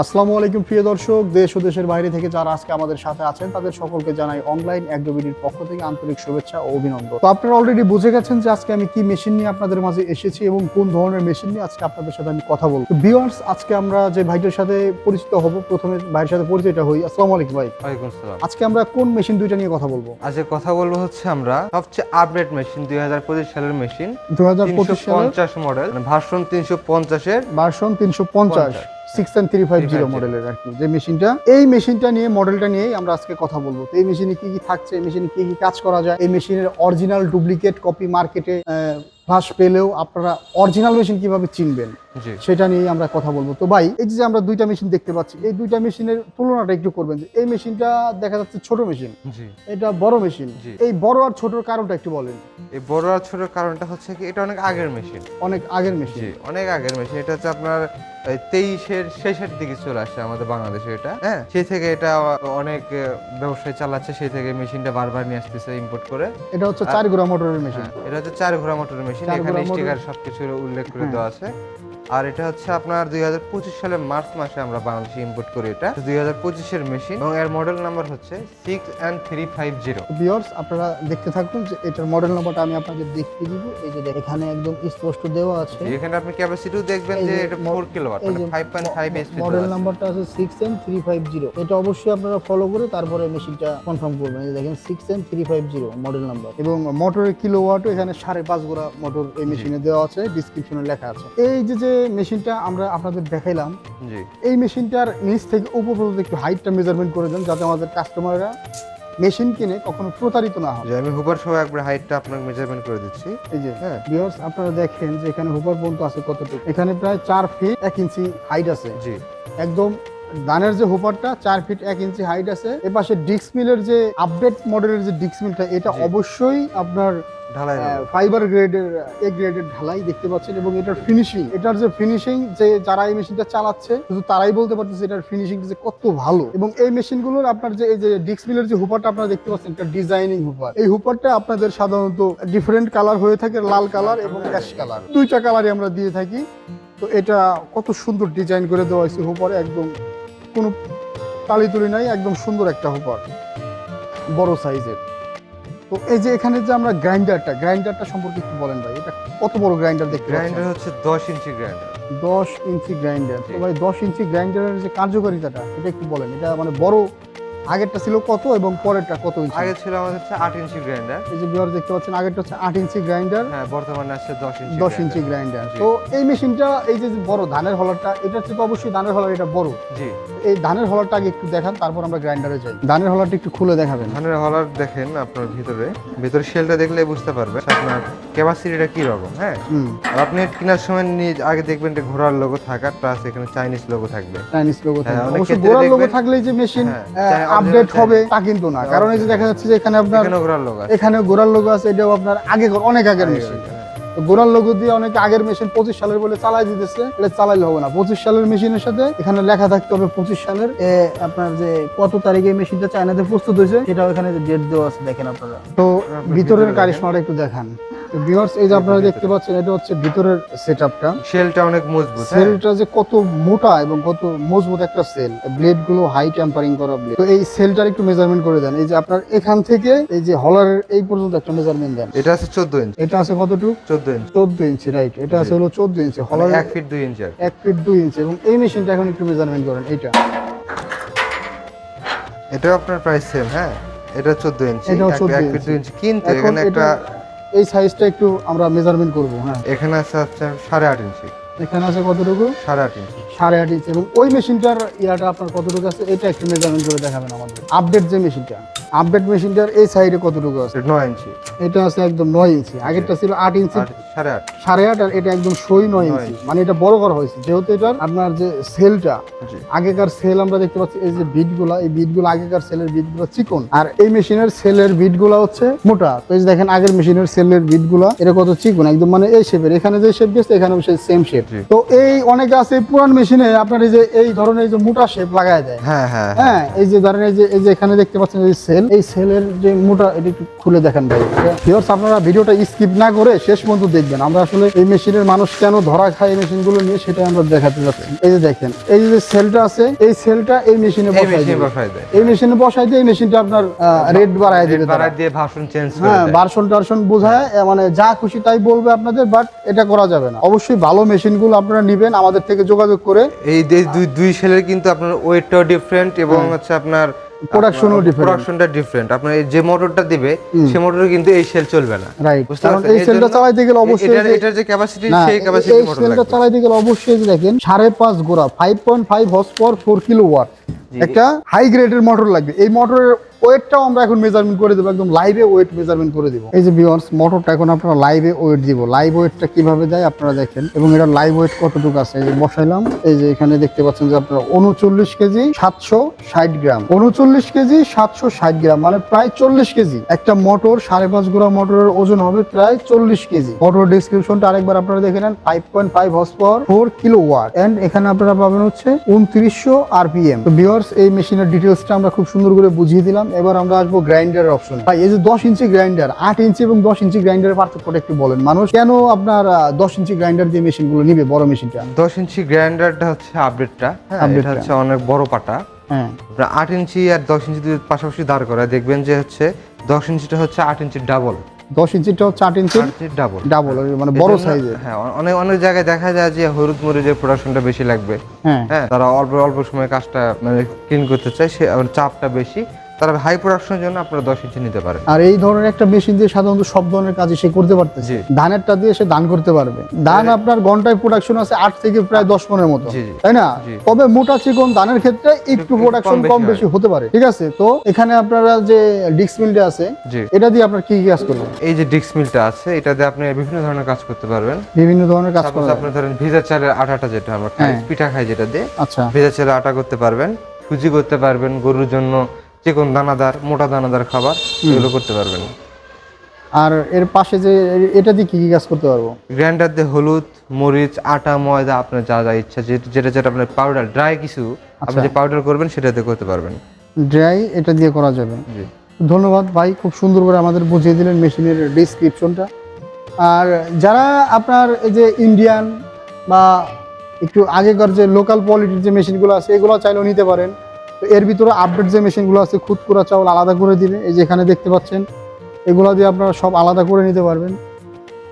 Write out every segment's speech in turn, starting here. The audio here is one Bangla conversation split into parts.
আসসালামু আলাইকুম প্রিয় দর্শক। দেশ ও দেশের বাইরে থেকে যারা আজকে আমাদের সাথে আছেন তাদের সকলকে জানাই অনলাইন অ্যাগ্রোবিডির পক্ষ থেকে আন্তরিক শুভেচ্ছা ও অভিনন্দন। তো আপনারা অলরেডি বুঝে গেছেন যে আজকে আমি কি মেশিন নিয়ে আপনাদের মাঝে এসেছি এবং কোন ধরনের মেশিন নিয়ে আজকে আপনাদের সাথে আমি কথা বলব। বিয়ার্স আজকে আমরা যে ভাইটার সাথে পরিচিত হব প্রথমে ভাইয়ের সাথে পরিচয়টা হই। আসসালামু আলাইকুম ভাই। ওয়ালাইকুম আসসালাম। আজকে আমরা কোন মেশিন দুইটা নিয়ে কথা বলব? আজকে কথা বলব হচ্ছে আমরা সবচেয়ে আপডেট মেশিন দুই হাজার পঁচিশ সালের মেশিন দু হাজার তিনশো পঁচিশ সালের পঞ্চাশ মডেল ভার্সন তিনশো পঞ্চাশের ভার্সন তিনশো পঞ্চাশ। Six and three five zero মডেলের আর কি যে মেশিনটা এই মেশিনটা নিয়ে মডেলটা নিয়েই আমরা আজকে কথা বলব। তো এই মেশিনে কি কি থাকছে এই মেশিনে কি কি কাজ করা যায়? এই মেশিনের অরিজিনাল ডুপ্লিকেট কপি মার্কেটে ফ্লাশ পেলেও আপনারা অরিজিনাল মেশিন কীভাবে চিনবেন? সেটা নিয়ে আমরা কথা বলব। তো ভাই এই যে আমরা দুইটা মেশিন দেখতে পাচ্ছি এই দুইটা মেশিনের তুলনাটা একটু করবেন। যে এই মেশিনটা দেখা যাচ্ছে ছোট মেশিন এটা বড় মেশিন এই বড় আর ছোটর কারণটা একটু বলেন। এই বড় আর ছোট কারণটা হচ্ছে কি এটা অনেক আগের মেশিন অনেক আগের মেশিন অনেক আগের মেশিন এটা হচ্ছে আপনার তেইশের শেষের দিকে চলে আসছে আমাদের বাংলাদেশে এটা হ্যাঁ? সেই থেকে এটা অনেক ব্যবসায় চালাচ্ছে সেই থেকে মেশিনটা বারবার নিয়ে আসতেছে ইম্পোর্ট করে। এটা হচ্ছে চার গোড়া মোটরের মেশিন হ্যাঁ, এটা হচ্ছে চার ঘোড়া মোটরের মেশিন এখানে স্টিকার সবকিছু উল্লেখ করে হ্যাঁ। দেওয়া আছে। আর এটা হচ্ছে আপনার দুই হাজার পঁচিশ সালের মার্চ মাসে আমরা বাংলাদেশে ইম্পোর্ট করি এটা। দুই হাজার পঁচিশের মেশিন এবং এর মডেল নাম্বার হচ্ছে six and three five zero viewers আপনারা দেখতে থাকুন যে এটার মডেল নাম্বারটা আমি আপনাদের দেখিয়ে দিব। এই যে এখানে একদম স্পষ্ট দেওয়া আছে। এখানে আপনি ক্যাপাসিটিও দেখবেন যে এটা ফোর কিলোওয়াট মানে five point five SP model নাম্বারটা আছে। Six and three five zero এটা অবশ্যই আপনারা ফলো করে তারপরে মেশিনটা কনফার্ম করবেন। দেখেন six and three five zero model number এবং মোটরের কিলো ওয়াটও এখানে সাড়ে পাঁচ গোড়া মোটর এই মেশিনে দেওয়া আছে ডিসক্রিপশনে লেখা আছে। এই যে যে মেশিনটা আমরা আপনাদের দেখাইলাম। এই মেশিনটার নিচ থেকে উপর পর্যন্ত একটু হাইটটা মেজারমেন্ট করে দেন যাতে আমাদের কাস্টমাররা মেশিন কিনে কখনো প্রতারিত না হয়। আমি হুবার সহ একবার হাইটটা আপনাকে মেজারমেন্ট করে দিচ্ছি। এই যে হ্যাঁ। ভিউয়ার্স আপনারা দেখেন যে এখানে হুপার পর্যন্ত আছে কতটুকু। এখানে প্রায় চার ফিট এক ইঞ্চি হাইট আছে। জি। একদম দানের যে হুপারটা চার ফিট এক ইঞ্চি হাইট আছে। এপাশে ডিক্স মিলের যে আপডেট মডেলের যে ডিক্স মিলটা এটা অবশ্যই আপনার ঢালাই ফাইবার গ্রেডের এ গ্রেডের ঢালাই দেখতে পাচ্ছেন এবং এটার ফিনিশিং এটার যে ফিনিশিং যে যারা এই মেশিনটা চালাচ্ছে শুধু তারাই বলতে পারতেছে এটার ফিনিশিং যে কত ভালো। এবং এই মেশিনগুলোর আপনার যে এই যে ডিক্স মিলের যে হুপারটা আপনারা দেখতে পাচ্ছেন এটা ডিজাইনিং হুপার এই হুপারটা আপনাদের সাধারণত ডিফারেন্ট কালার হয়ে থাকে লাল কালার এবং অ্যাশ কালার দুইটা কালারই আমরা দিয়ে থাকি। তো এটা কত সুন্দর ডিজাইন করে দেওয়া হয়েছে হুপারে একদম কোনো তালি তুলি নাই একদম সুন্দর একটা হুপার বড় সাইজের তো এই যে এখানে যে আমরা গ্রাইন্ডারটা গ্রাইন্ডারটা সম্পর্কে একটু বলেন ভাই এটা কত বড় গ্রাইন্ডার দেখতে গ্রাইন্ডার হচ্ছে দশ ইঞ্চি গ্রাইন্ডার। দশ ইঞ্চি গ্রাইন্ডার। তো ভাই দশ ইঞ্চি গ্রাইন্ডারের যে কার্যকারিতাটা এটা একটু বলেন এটা মানে বড় আগেরটা ছিল কত এবং পরেরটা কত ইঞ্চি? আগে ছিল আমাদের হচ্ছে আট ইঞ্চি গ্রাইন্ডার এই যে বিহার দেখতে পাচ্ছেন আগেরটা হচ্ছে আট ইঞ্চি গ্রাইন্ডার হ্যাঁ বর্তমানে আসছে দশ ইঞ্চি দশ ইঞ্চি গ্রাইন্ডার তো এই মেশিনটা এই যে বড় ধানের হলারটা এটা হচ্ছে তো অবশ্যই ধানের হলার এটা বড়। জি। এই ধানের হলারটা আগে একটু দেখান তারপর আমরা গ্রাইন্ডারে যাই। ধানের হলারটা একটু খুলে দেখাবেন। ধানের হলার দেখেন আপনার ভিতরে। ভিতরে শেলটা দেখলে বুঝতে পারবে আপনার ক্যাপাসিটিটা কি রকম হ্যাঁ? আর আপনি কেনার সময় নিয়ে আগে দেখবেন যে ঘোড়ার লোগো থাকা প্লাস এখানে চাইনিজ লোগো থাকবে। চাইনিজ লোগো হ্যাঁ, থাকবে অনেক অবশ্য ক্ষেত্রে গোড়ার লোগো থাকলেই যে মেশিন হ্যাঁ, আপডেট হবে তা কিন্তু না। কারণ এই যে দেখা যাচ্ছে যে এখানে আপনার এখানে ঘোড়ার লোগো আছে। এখানে গোড়ার লোগো আছে এটাও আপনার আগে অনেক আগের মেশিন গোড়ার লোগো দিয়ে অনেক আগের মেশিন পঁচিশ সালের বলে চালাই দিতেছে এটা চালাইলে হবে না। পঁচিশ সালের মেশিনের সাথে এখানে লেখা থাকতে হবে পঁচিশ সালের এ, আপনার যে কত তারিখে মেশিনটা চায়নাতে প্রস্তুত হয়েছে সেটাও এখানে ডেট দেওয়া আছে দেখেন আপনারা। তো ভিতরের ভিতরে কারিশমাটা একটু দেখান। ভিউয়ার্স এই যে আপনারা দেখতে পাচ্ছেন এটা হচ্ছে ভিতরের সেটআপটা শেলটা অনেক মজবুত হ্যাঁ? সেলটা যে কত মোটা এবং কত মজবুত একটা সেল ব্লেডগুলো হাই টেম্পারিং করা ব্লেড তো এই সেলটার একটু মেজারমেন্ট করে দেন। এই যে আপনার এখান থেকে এই যে হলারের এই পর্যন্ত একটা মেজারমেন্ট দেন। এটা আছে চোদ্দ ইঞ্চি এটা আছে কতটুকু? চোদ্দ ইঞ্চি চোদ্দ ইঞ্চি রাইট এটা আছে হলো চোদ্দ ইঞ্চি হলার এক ফিট দুই ইঞ্চি আর কি। এক ফিট দুই ইঞ্চি এবং এই মেশিনটা এখন একটু মেজারমেন্ট করেন এইটা। এটাও আপনার প্রাইস সেম হ্যাঁ। এটা চোদ্দ ইঞ্চি এটাও এক- 14 ফিট ইঞ্চি। দুই ইঞ্চি কিন্তু এখানে একটা এটা এই সাইজটা একটু আমরা মেজারমেন্ট করব হ্যাঁ। এখানে আছে হচ্ছে সাড়ে আট ইঞ্চি। এখানে আছে কতটুকু? সাড়ে আট ইঞ্চি। সাড়ে আট ইঞ্চি। এবং ওই মেশিনটার ইয়াটা আপনার কতটুকু আছে? এটা একটু মেজারমেন্ট করে দেখাবেন আমাদের। আপডেট যে মেশিনটা। আপডেট মেশিনটার এই সাইডে কতটুকু আছে? এটা নয় ইঞ্চি। এটা আছে একদম নয় ইঞ্চি। আগেরটা ছিল আট ইঞ্চি। সাড়ে আট। সাড়ে আট আর এটা একদম সই নয় ইঞ্চি। মানে এটা বড় করা হয়েছে। যেহেতু এটার আপনার যে সেলটা আগেকার সেল আমরা দেখতে পাচ্ছি এই যে বিটগুলা এই বিটগুলো আগেকার সেলের বিটগুলো চিকন। আর এই মেশিনের সেলের বিটগুলা হচ্ছে মোটা। তো এই দেখেন আগের মেশিনের সেলের বিটগুলা এটা কত চিকন একদম মানে এই শেপের এখানে যে শেপ গেছে এখানে সেই সেম শেপ তো এই অনেকে আছে পুরান মেশিনে আপনার এই যে এই ধরনের যে মোটা শেপ লাগায় দেয় হ্যাঁ হ্যাঁ হ্যাঁ। হ্যাঁ এই যে ধরেন এই যে এই যে এখানে দেখতে পাচ্ছেন এই সেল সেল এই সেলের যে মোটা এটা একটু খুলে দেখেন ভাই। ভিউয়ার্স আপনারা ভিডিওটা স্কিপ না করে শেষ পর্যন্ত দেখবেন। আমরা আসলে এই মেশিনের মানুষ কেন ধরা খায় এই মেশিনগুলো নিয়ে সেটা আমরা দেখাতে যাচ্ছি। এই যে দেখেন এই যে সেলটা আছে এই সেলটা এই মেশিনে বসাই মেশিন দেয়। এই মেশিনে বসাই দিয়ে এই মেশিনটা আপনার রেট বাড়ায় দিবে বাড়ায় দিয়ে ভাষণ চেঞ্জ করে হ্যাঁ। ভার্সন টার্সন বোঝায় মানে যা খুশি তাই বলবে আপনাদের বাট এটা করা যাবে না। অবশ্যই ভালো মেশিনগুলো আপনারা নিবেন আমাদের থেকে যোগাযোগ করে। এই দুই দুই সেলের কিন্তু আপনার ওয়েটটাও ডিফারেন্ট এবং হচ্ছে আপনার Production-ও different। প্রোডাকশনটা ডিফারেন্ট আপনি যে মোটরটা দিবে সেই মোটরে কিন্তু এই সেল চলবে না। রাইট বুঝতে কারণ? এই সেলটা চালাইতে গেলে অবশ্যই এটার যে- ক্যাপাসিটি সেই এই- ক্যাপাসিটি এই মোটর সেলটা চালাইতে গেলে অবশ্যই দেখেন সাড়ে পাঁচ গোড়া five point five horse power four kilowatt একটা হাই গ্রেডের মোটর লাগবে। এই মোটরের ওয়েটটাও আমরা এখন মেজারমেন্ট করে দেবো, একদম লাইভে ওয়েট মেজারমেন্ট করে দিব। এই যে ভিউয়ার্স মোটরটা এখন আপনারা লাইভে ওয়েট দিব। লাইভ ওয়েটটা কীভাবে দেয় আপনারা দেখেন। এবং এটা লাইভ ওয়েট কতটুকু আছে? এই যে বসাইলাম। এই যে এখানে দেখতে পাচ্ছেন যে আপনারা উনচল্লিশ কেজি সাতশো ষাট গ্রাম। উনচল্লিশ কেজি সাতশো ষাট গ্রাম মানে প্রায় চল্লিশ কেজি। একটা মোটর সাড়ে পাঁচ গোড়া মোটরের ওজন হবে প্রায় চল্লিশ কেজি। মোটর ডিসক্রিপশনটা আরেকবার আপনারা দেখে নেন। Five point five horse power four kilowatt and এখানে আপনারা পাবেন হচ্ছে উনত্রিশশো আরপিএম তো ভিউয়ার্স এই মেশিনের ডিটেলসটা আমরা খুব সুন্দর করে বুঝিয়ে দিলাম। এবার আমরা আসব গ্রাইন্ডার অপশন ভাই এই যে দশ ইঞ্চি গ্রাইন্ডার আট ইঞ্চি এবং দশ ইঞ্চি গ্রাইন্ডারের পার্থক্যটা একটু বলেন। মানুষ কেন আপনার দশ ইঞ্চি গ্রাইন্ডার দিয়ে মেশিনগুলো নিবে বড় মেশিনটা দশ ইঞ্চি গ্রাইন্ডারটা হচ্ছে আপডেটটা হ্যাঁ এটা হচ্ছে অনেক বড় পাটা। হ্যাঁ। আট ইঞ্চি আর দশ ইঞ্চি পাশাপাশি দাঁড় করা দেখবেন যে হচ্ছে দশ ইঞ্চিটা হচ্ছে আট ইঞ্চির ডাবল দশ ইঞ্চিটা হচ্ছে আট ইঞ্চি ডাবল ডাবল মানে বড় সাইজের হ্যাঁ অনেক অনেক জায়গায় দেখা যায় যে হলুদ মরিচের প্রোডাকশনটা বেশি লাগবে। হ্যাঁ। হ্যাঁ তারা অল্প অল্প সময় কাজটা মানে ক্লিন করতে চায় সে চাপটা বেশি। তারা হাই প্রোডাকশনের জন্য আপনারা দশ ইঞ্চি নিতে পারেন। আর এই ধরনের একটা মেশিন দিয়ে সাধারণত সব ধরনের কাজই সে করতে পারতেছে। ধানেরটা দিয়ে সে ধান করতে পারবে। ধান আপনার ঘন্টায় প্রোডাকশন আছে আট থেকে প্রায় দশ মনের মতো। তাই না? তবে মোটা চিকন ধানের ক্ষেত্রে একটু প্রোডাকশন কম বেশি হতে পারে। ঠিক আছে? তো এখানে আপনারা যে ডিক্স মিলটা আছে এটা দিয়ে আপনার কি কি কাজ করবেন? এই যে ডিক্স মিলটা আছে এটা দিয়ে আপনি বিভিন্ন ধরনের কাজ করতে পারবেন। বিভিন্ন ধরনের কাজ সাপোজ করা আপনি ধরেন ভেজা চালের আটাটা যেটা আমরা খাই হ্যাঁ। পিঠা খাই যেটা দিয়ে আচ্ছা। ভেজা চালের আটা করতে পারবেন সুজি করতে পারবেন গরুর জন্য চিকন দানাদার মোটা দানাদার খাবার এগুলো করতে পারবেন। আর এর পাশে যে এটা দিয়ে কি কি কাজ করতে পারব? গ্রাইন্ডার দিয়ে হলুদ মরিচ আটা ময়দা আপনার যা যা ইচ্ছা যেটা যেটা আপনার পাউডার ড্রাই কিছু আপনি আচ্ছা। যে পাউডার করবেন সেটা দিয়ে করতে পারবেন। ড্রাই এটা দিয়ে করা যাবে। জি। ধন্যবাদ ভাই খুব সুন্দর করে আমাদের বুঝিয়ে দিলেন মেশিনের ডিসক্রিপশনটা আর যারা আপনার এই যে ইন্ডিয়ান বা একটু আগেকার যে লোকাল কোয়ালিটির যে মেশিনগুলো আছে এগুলো চাইলেও নিতে পারেন। তো এর ভিতরে আপডেট যে মেশিনগুলো আছে খুদকুরা চাউল আলাদা করে দিবে এই যে এখানে দেখতে পাচ্ছেন এগুলো দিয়ে আপনারা সব আলাদা করে নিতে পারবেন।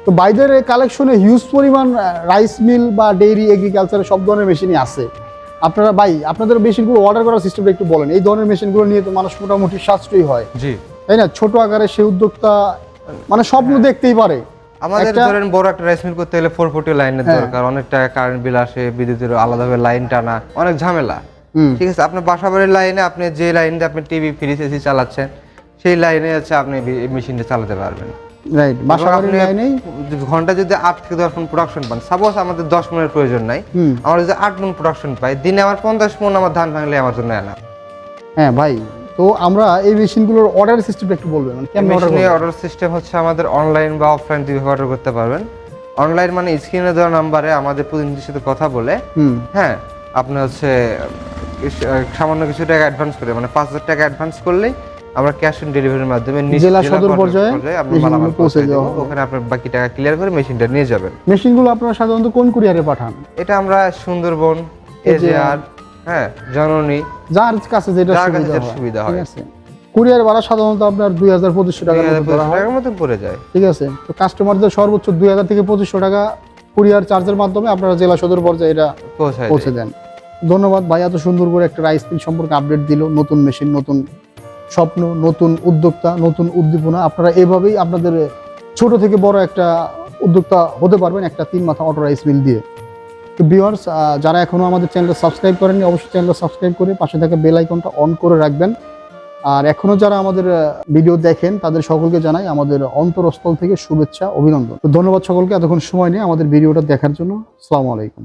তো বাইদের কালেকশনে হিউজ পরিমাণ রাইস মিল বা ডেইরি এগ্রিকালচারের সব ধরনের মেশিনই আছে। আপনারা ভাই আপনাদের মেশিনগুলো অর্ডার করার সিস্টেমটা একটু বলেন। এই ধরনের মেশিনগুলো নিয়ে তো মানুষ মোটামুটি সাশ্রয়ী হয়। জি। তাই না? ছোট আকারে সে উদ্যোক্তা মানে স্বপ্ন দেখতেই পারে। আমাদের ধরেন বড় একটা রাইস মিল করতে গেলে ফোর ফুটি লাইনের হ্যাঁ। দরকার। অনেক টাকা কারেন্ট বিল আসে বিদ্যুতের আলাদাভাবে লাইন টানা অনেক ঝামেলা। ঠিক আছে আপনার বাসা বাড়ির লাইনে আপনি যে লাইন দিয়ে আপনি টিভি ফ্রিজ এসি চালাচ্ছেন সেই লাইনে হচ্ছে আপনি মেশিনটা চালাতে পারবেন। রাইট বাসা বাড়ির লাইনেই ঘণ্টা যদি আট থেকে দশ মন প্রোডাকশন পান সাপোজ আমাদের দশ মনের প্রয়োজন নাই আমার যদি আট মন প্রোডাকশন পাই দিনে আমার পঞ্চাশ মন আমার ধান ভাঙলে আমার জন্য হ্যাঁ ভাই তো আমরা এই মেশিনগুলোর অর্ডার সিস্টেমটা একটু বলবেন মানে কেমন অর্ডার অর্ডার সিস্টেম হচ্ছে আমাদের অনলাইন বা অফলাইন দুইভাবে অর্ডার করতে পারবেন। অনলাইন মানে স্ক্রিনে দেওয়া নাম্বারে আমাদের প্রতিনিধির সাথে কথা বলে হ্যাঁ আপনি হচ্ছে সামান্য কিছু টাকা অ্যাডভান্স করে মানে পাঁচ হাজার টাকা অ্যাডভান্স করলেই আমরা ক্যাশ অন ডেলিভারির মাধ্যমে জেলা সদর পর্যায়ে আপনি মালামাল পৌঁছে দেওয়া দেবো। ওখানে আপনার বাকি টাকা ক্লিয়ার করে মেশিনটা নিয়ে যাবেন। মেশিনগুলো আপনারা সাধারণত কোন কুরিয়ারে পাঠান? এটা আমরা সুন্দরবন এজেআর হ্যাঁ জননী যার কাছে যেটা সুবিধা হয় কুরিয়ার ভাড়া সাধারণত আপনার দুই হাজার পঁচিশশো টাকার মতো হয়। পড়ে যায়। ঠিক আছে। তো কাস্টমারদের সর্বোচ্চ দুই হাজার থেকে পঁচিশশো টাকা কুরিয়ার চার্জের মাধ্যমে আপনারা জেলা সদর পর্যায়ে এটা পৌঁছে দেন। ধন্যবাদ ভাই, এত সুন্দর করে একটা রাইস মিল সম্পর্কে আপডেট দিল। নতুন মেশিন নতুন স্বপ্ন, নতুন উদ্যোক্তা, নতুন উদ্দীপনা। আপনারা এভাবেই আপনাদের ছোট থেকে বড় একটা উদ্যোক্তা হতে পারবেন একটা তিন মাথা অটো রাইস মিল দিয়ে। তো ভিউয়ার্স যারা এখনও আমাদের চ্যানেলটা সাবস্ক্রাইব করেননি, অবশ্যই চ্যানেলটা সাবস্ক্রাইব করে পাশে থাকা বেল আইকনটা অন করে রাখবেন। আর এখনও যারা আমাদের ভিডিও দেখেন, তাদের সকলকে জানাই আমাদের অন্তরস্থল থেকে শুভেচ্ছা, অভিনন্দন। তো ধন্যবাদ সকলকে এতক্ষণ সময় নিয়ে আমাদের ভিডিওটা দেখার জন্য। আসসালামু আলাইকুম।